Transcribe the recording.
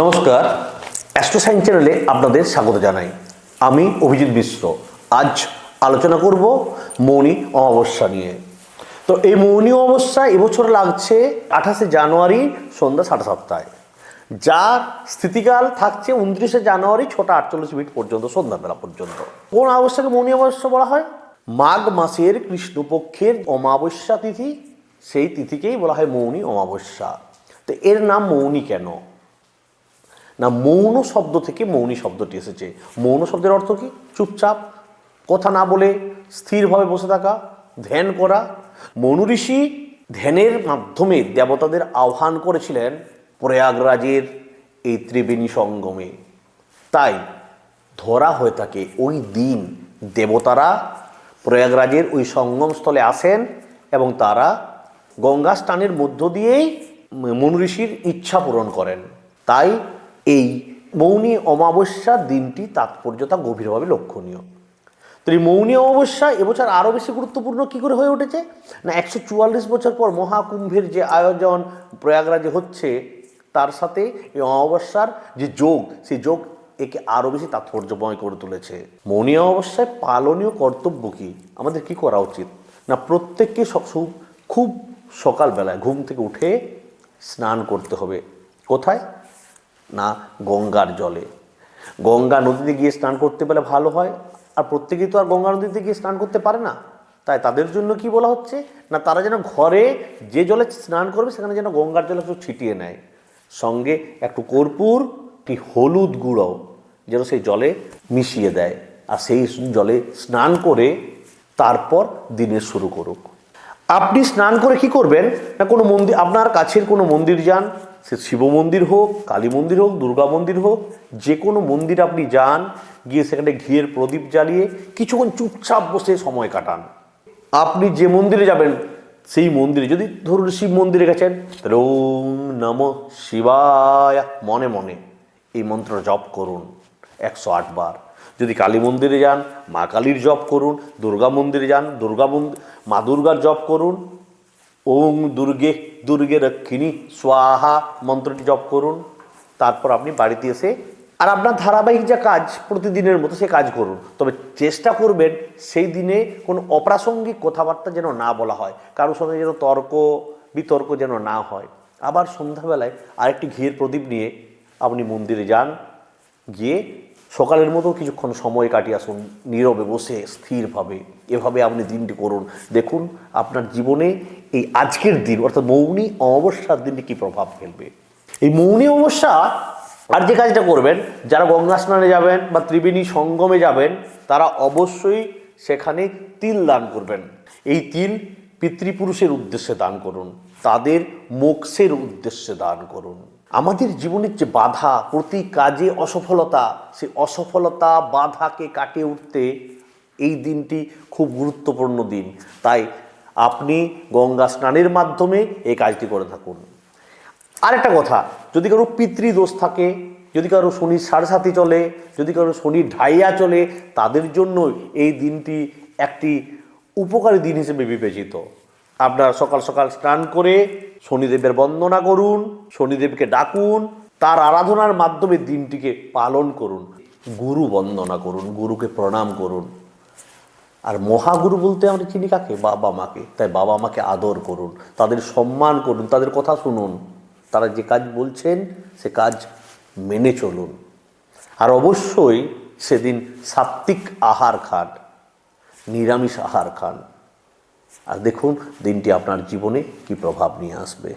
নমস্কার। Astro science চ্যানেলে আপনাদের স্বাগত জানাই। আমি অভিজিৎ মিশ্র। আজ আলোচনা করব মৌনী অমাবস্যা নিয়ে। তো এই মৌনী অমাবস্যা এবছর লাগছে আঠাশে জানুয়ারি, সন্ধ্যা সাড়ে সাতটায়। যার স্থিতিকাল থাকছে উনত্রিশে জানুয়ারি, ছটা আটচল্লিশ মিনিট পর্যন্ত, সন্ধ্যাবেলা পর্যন্ত। কোন অমাবস্যাকে মৌনী অমাবস্যা বলা হয়? মাঘ মাসের কৃষ্ণপক্ষের অমাবস্যা তিথি, সেই তিথিকেই বলা হয় মৌনী অমাবস্যা। তো এর নাম মৌনী কেন? না, মৌন শব্দ থেকে মৌনী শব্দটি এসেছে। মৌন শব্দের অর্থ কি? চুপচাপ, কথা না বলে, স্থিরভাবে বসে থাকা, ধ্যান করা। মনু ঋষি ধ্যানের মাধ্যমে দেবতাদের আহ্বান করেছিলেন প্রয়াগরাজের এই ত্রিবেণী সঙ্গমে। তাই ধরা হয়ে থাকে ওই দিন দেবতারা প্রয়াগরাজের ওই সঙ্গমস্থলে আসেন এবং তারা গঙ্গা স্নানের মধ্য দিয়েই মনু ঋষির ইচ্ছা পূরণ করেন। তাই মৌনী অমাবস্যা দিনটি তাৎপর্যতা গভীরভাবে লক্ষণীয়। তো এই মৌনী অমাবস্যা এবছর আরও বেশি গুরুত্বপূর্ণ কী করে হয়ে উঠেছে? না, একশো চুয়াল্লিশ বছর পর মহাকুম্ভের যে আয়োজন, প্রয়াগরাজে হচ্ছে, তার সাথে এই অমাবস্যার যে যোগ, সেই যোগ একে আরও বেশি তাৎপর্যময় করে তুলেছে। মৌনী অমাবস্যায় পালনীয় কর্তব্য কি? আমাদের কি করা উচিত? না, প্রত্যেককে খুব সকালবেলায় ঘুম থেকে উঠে স্নান করতে হবে। কোথায়? না গঙ্গার জলে। গঙ্গা নদীতে গিয়ে স্নান করতে পেলে ভালো হয়, আর প্রত্যেকেই তো আর গঙ্গা নদীতে গিয়ে স্নান করতে পারে না। তাই তাদের জন্য কি বলা হচ্ছে? না, তারা যেন ঘরে যে জলে স্নান করবে, সেখানে যেন গঙ্গার জলে একটু ছিটিয়ে নেয়। সঙ্গে একটু কর্পূর, একটি হলুদ গুঁড়ো যেন সেই জলে মিশিয়ে দেয়, আর সেই জলে স্নান করে তারপর দিনের শুরু করুক। আপনি স্নান করে কি করবেন? না, কোনো মন্দির, আপনার কাছের কোনো মন্দির যান সে শিব মন্দির হোক, কালী মন্দির হোক, দুর্গা মন্দির হোক, যে কোনো মন্দির আপনি যান, গিয়ে সেখানে ঘিয়ের প্রদীপ জ্বালিয়ে কিছুক্ষণ চুপচাপ বসে সময় কাটান। আপনি যে মন্দিরে যাবেন, সেই মন্দিরে যদি ধরুন শিব মন্দিরে গেছেন, তাহলে ওম নম শিবায়, মনে মনে এই মন্ত্র জপ করুন একশো আট বার। যদি কালী মন্দিরে যান, মা কালীর জপ করুন, দুর্গা মন্দিরে যান, দুর্গা মন্দির মা দুর্গার জপ করুন ওং দুর্গে দুর্গে রক্ষিণী, স্বাহা, মন্ত্রটি জপ করুন। তারপর আপনি বাড়িতে এসে, আর আপনার ধারাবাহিক যা কাজ প্রতিদিনের মতো সে কাজ করুন। তবে চেষ্টা করবেন সেই দিনে কোনো অপ্রাসঙ্গিক কথাবার্তা যেন না বলা হয় কারোর সঙ্গে যেন তর্ক, বিতর্ক যেন না হয়। আবার সন্ধ্যাবেলায় আরেকটি ঘিয়ের প্রদীপ নিয়ে আপনি মন্দিরে যান, গিয়ে সকালের মতো কিছুক্ষণ সময় কাটিয়ে আসুন, নীরবে বসে স্থিরভাবে। এভাবে আপনি দিনটি করুন। দেখুন, আপনার জীবনে এই আজকের দিন, অর্থাৎ মৌনী অমাবস্যার দিনে কী প্রভাব ফেলবে? এই মৌনী অমাবস্যা আর যে কাজটা করবেন, যারা গঙ্গা স্নানে যাবেন বা ত্রিবেণী সঙ্গমে যাবেন, তারা অবশ্যই সেখানে তিল দান করবেন। এই তিল পিতৃপুরুষের উদ্দেশ্যে দান করুন, তাদের মোক্ষের উদ্দেশ্যে দান করুন। আমাদের জীবনের যে বাধা, প্রতি কাজে অসফলতা, সেই অসফলতা বাধাকে কাটিয়ে উঠতে এই দিনটি খুব গুরুত্বপূর্ণ দিন। তাই আপনি গঙ্গা স্নানের মাধ্যমে এই কাজটি করে থাকুন। আরেকটা কথা, যদি কারও পিতৃদোষ থাকে, যদি কারও শনির সাড়ে সাথে চলে, যদি কারও শনির ঢাইয়া চলে, তাদের জন্য এই দিনটি একটি উপকারী দিন হিসেবে বিবেচিত। আপনারা সকাল সকাল স্নান করে শনিদেবের বন্দনা করুন, শনিদেবকে ডাকুন, তার আরাধনার মাধ্যমে দিনটিকে পালন করুন। গুরু বন্দনা করুন, গুরুকে প্রণাম করুন। আর মহাগুরু বলতে আমরা চিনি কাকে? বাবা মাকে। তাই বাবা মাকে আদর করুন, তাদের সম্মান করুন, তাদের কথা শুনুন। তারা যে কাজ বলছেন, সে কাজ মেনে চলুন। আর অবশ্যই সেদিন সাত্ত্বিক আহার খান, নিরামিষ আহার খান। আর দেখুন, দিনটি আপনার জীবনে কি প্রভাব নিয়ে আসবে।